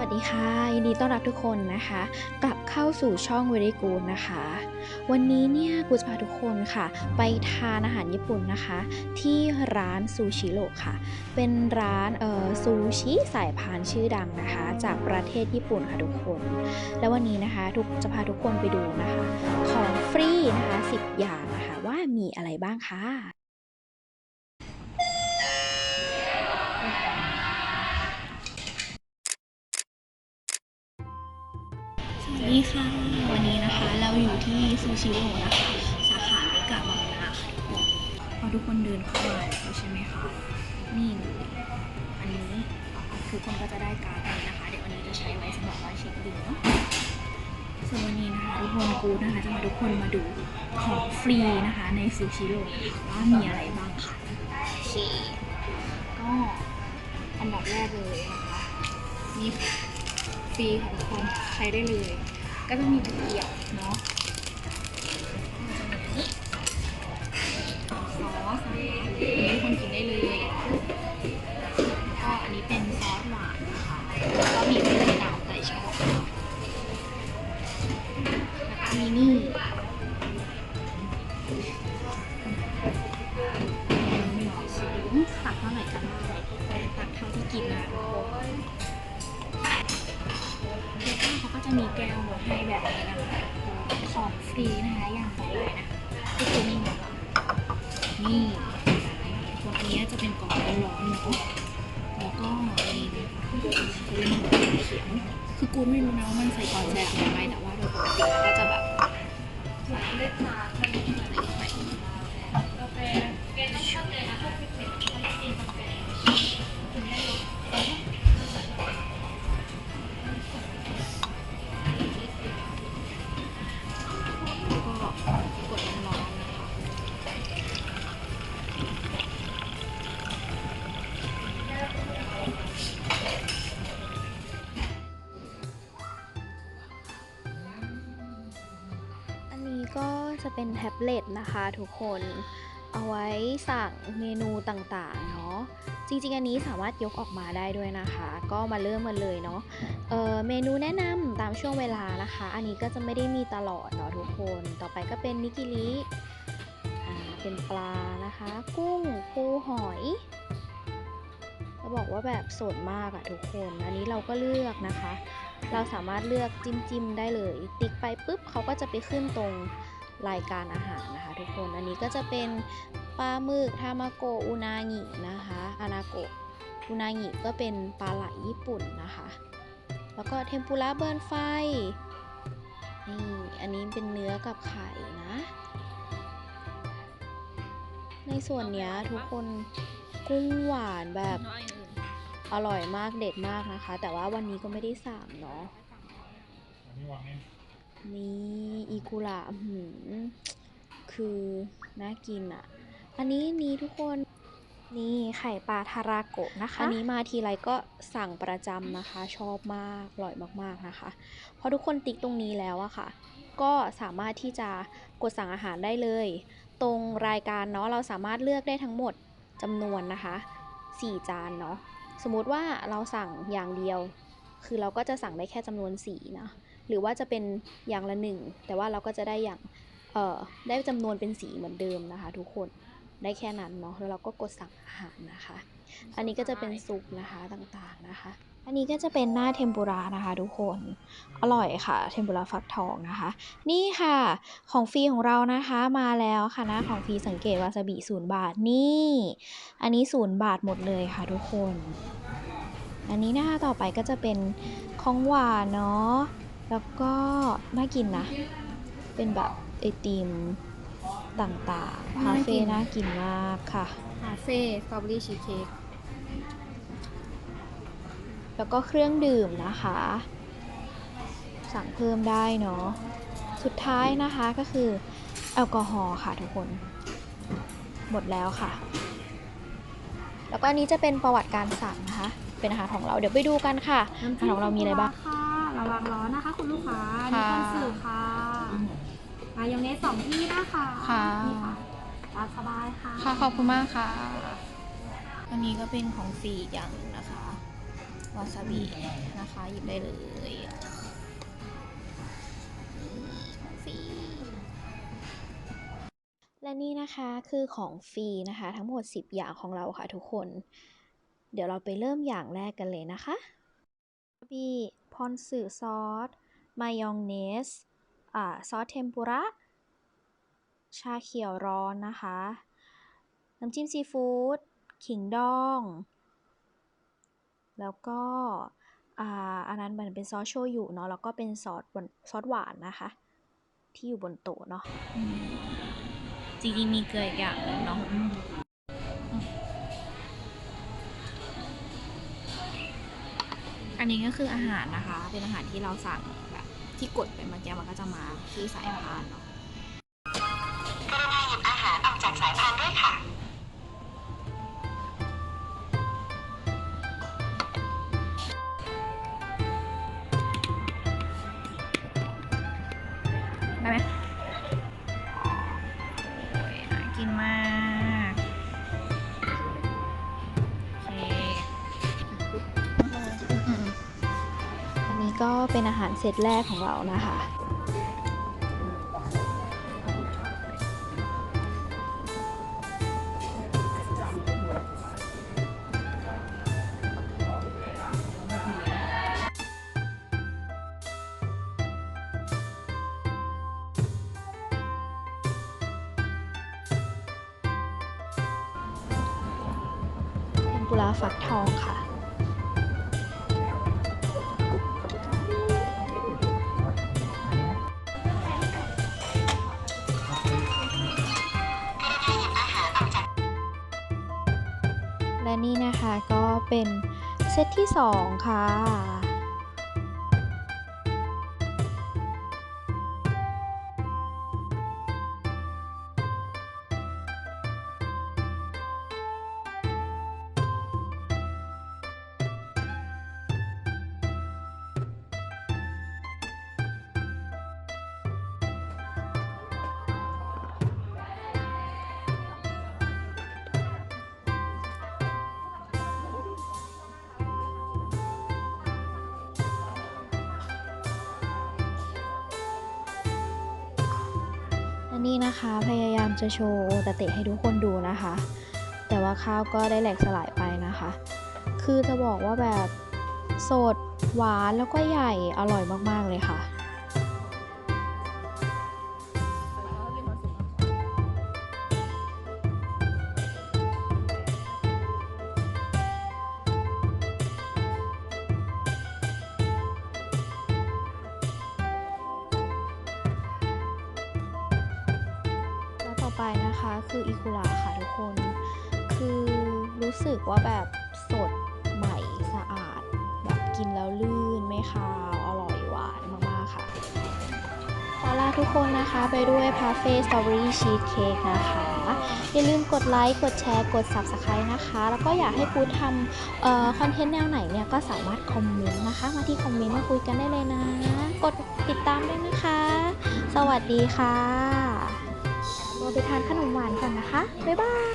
วัสดีค่ะ ยินดีต้อนรับทุกคนนะคะ กลับเข้าสู่ช่อง Very Good นะคะ วันนี้เนี่ยกูจะพาทุกคนค่ะ ไปทานอาหารญี่ปุ่นนะคะ ที่ร้านซูชิโร่ค่ะ เป็นร้านเอ่อซูชิสายพานชื่อดังนะคะ จากประเทศญี่ปุ่นค่ะทุกคน แล้ววันนี้นะคะทุกจะพาทุกคนไปดูนะคะ ของฟรีนะคะ 10 อย่างนะคะ ว่ามีอะไรบ้างค่ะ วัสดีค่ะ วันนี้นะคะเราอยู่ที่ซูชิโร่นะคะ สาขาเมกะบางนาค่ะทุกคนพอทุกคนเดินเข้ามาแล้วใช่ไหมคะนี่เลยอันนี้ทุกคนก็จะได้การ์ดนี้นะคะ เดี๋ยววันนี้จะใช้ไว้สำหรับว่าเช็คบิลเนาะส่วนวันนี้นะคะทุกคนกูนะคะจะมาทุกคนมาดูของฟรีนะคะ ในซูชิโร่นะคะว่ามีอะไรบ้างค่ะโอเคก็อันดับแรกเลยนะคะนี่ ฟรีค่ะทุกคนใช้ได้เลย ก็จะมีตะเกียบเนาะซอสนะคะอันนี้ทุกคนกินได้เลย ตีนะคะอย่างต่อไปนะที่คือนี่นี่ตัวอันนี้จะเป็นกล่องร้อนๆนะแล้วก็นี่นะคะจะเป็นหัวเขียวคือกูไม่รู้นะว่ามันใส่ก่อนใส่หลังไหมแต่ว่าโดยปกติก็จะแบบ เป็นแท็บเล็ตนะคะทุกคนเอาไว้สั่งเมนูต่างๆเนาะจริงๆ อันนี้สามารถยกออกมาได้ด้วยนะคะ ก็มาเริ่มกันเลยเนาะเเมนูแนะนำตามช่วงเวลานะคะ อันนี้ก็จะไม่ได้มีตลอดเนาะทุกคน ต่อไปก็เป็นนิกิริเป็นปลานะคะ กุ้งปูหอยจะบอกว่าแบบสดมากอะทุกคน อันนี้เราก็เลือกนะคะ เราสามารถเลือกจิ้มจิ้มได้เลย ติ๊กไปปุ๊บเขาก็จะไปขึ้นตรง รายการอาหารนะคะ ทุกคนอันนี้ก็จะเป็นปลาหมึกทามาโกอุนางินะคะอานาโกอุนางิก็เป็นปลาไหลญี่ปุ่นนะคะ แล้วก็เทมปุระเบิร์นไฟนี่อันนี้เป็นเนื้อกับไข่นะ ในส่วนเนี้ยทุกคนกุ้งหวานแบบอร่อยมากเด็ดมากนะคะ แต่ว่าวันนี้ก็ไม่ได้สั่งเนาะ นี้อีกุระหือคือน่ากินอะ่ะ อันนี้นี่ทุกคนนี่ไข่ปลาทาราโกะนะคะ อันนี้มาทีไรก็สั่งประจำนะคะ ชอบมาก อร่อยมากๆนะคะ พอทุกคนติ๊กตรงนี้แล้วอะค่ะ ก็สามารถที่จะกดสั่งอาหารได้เลย ตรงรายการเนาะเราสามารถเลือกได้ทั้งหมดจำนวนนะคะ 4 จานเนาะ สมมติว่าเราสั่งอย่างเดียว คือเราก็จะสั่งได้แค่จำนวน4นะ หรือว่าจะเป็นอย่างละหนึ่งแต่ว่าเราก็จะได้อย่างเอ่อได้จำนวนเป็นสีเหมือนเดิมนะคะ ทุกคนได้แค่นั้นเนาะแล้วเราก็กดสั่งอาหารนะคะ อันนี้ก็จะเป็นซุปนะคะต่างๆนะคะ อันนี้ก็จะเป็นหน้าเทมปุระนะคะ ทุกคนอร่อยค่ะ เทมปุระฟักทองนะคะ นี่ค่ะของฟรีของเรานะคะมาแล้วค่ะหนะของฟรีสังเกตวาซาบิศูนย์บาทนี่ อันนี้ศูนย์บาทหมดเลยค่ะ ทุกคน อันนี้หนะคะต่อไปก็จะเป็นของหวานเนาะ แล้วก็น่ากินนะ เป็นแบบไอติมต่างๆน่าคากินเฟ่น่ากินมากค่ะ คาเฟ่สตรอเบอรี่ชีสเค้ก แล้วก็เครื่องดื่มนะคะ สั่งเพิ่มได้เนาะ สุดท้ายนะคะก็คือแอลกอฮอล์ค่ะทุกคน หมดแล้วค่ะ แล้วก็อันนี้จะเป็นประวัติการสั่งนะคะ เป็นอาหารของเรา เดี๋ยวไปดูกันค่ะน้ำอาจิ้หารของเรามีอะไรบ้าง ค่ะระวังร้อนนะคะ คุณลูกค้าค่ะนี่คอนสื่อค่ะมายองเนสสองที่นะคะค่ะนี่ค่ะตามสบายค่ะ ค่ะขอบคุณมากค่ะ อันนี้ก็เป็นของฟรีอีกอย่างหนึ่งนะคะวาซาบินะคะหยิบได้เลยของฟรีและนี่นะคะคือของฟรีนะคะ ทั้งหมด 10 อย่างของเราค่ะทุกคน เดี๋ยวเราไปเริ่มอย่างแรกกันเลยนะคะ บีพอนสึซอส มายองเนส อ่า ซอสเทมปุระ ชาเขียวร้อนนะคะ น้ำจิ้มซีฟู้ด ขิงดอง แล้วก็อ่าอันนั้นมันเป็นซอสโชยุเนาะแล้วก็เป็นซอสซอสหวานนะคะ ที่อยู่บนโต๊ะเนาะจริงๆมีเกลืออีกอย่างนึงเนาะ อันนี้ก็คืออาหารนะคะ เป็นอาหารที่เราสั่งแบบที่กดไปเมื่อกี้มันก็จะมาที่สายพานเนาะกรุณาหยิบอาหารออกจากสายพานด้วยค่ะ ก็เป็นอาหารเซตแรกของเรานะคะเทมปุระฟักทองค่ะ เซตที่ 2 ค่ะ นนี่นะคะพยายามจะโชว์โอตาเตะให้ทุกคนดูนะคะ แต่ว่าข้าวก็ได้แหลกสลายไปนะคะ คือจะบอกว่าแบบสดหวานแล้วก็ใหญ่อร่อยมากๆเลยค่ะ ไปนะคะคืออิคุระค่ะทุกคน คือรู้สึกว่าแบบสดใหม่สะอาด แบบกินแล้วลื่นไม่คาวอร่อยหวานมากๆค่ะ ขอลาทุกคนนะคะไปด้วยพาเฟ่สตรอเบอรี่ชีสเค้กนะคะ อย่าลืมกดไลค์ กดแชร์ กด Subscribe นะคะ แล้วก็อยากให้ปูทำออคอนเทนต์แนวไหนเนี่ย ก็สามารถคอมเมนต์นะคะ มาที่คอมเมนต์มาคุยกันได้เลยนะ กดติดตามด้วยนะคะ สวัสดีค่ะ เราไปทานขนมหวานกันนะคะ บ๊ายบาย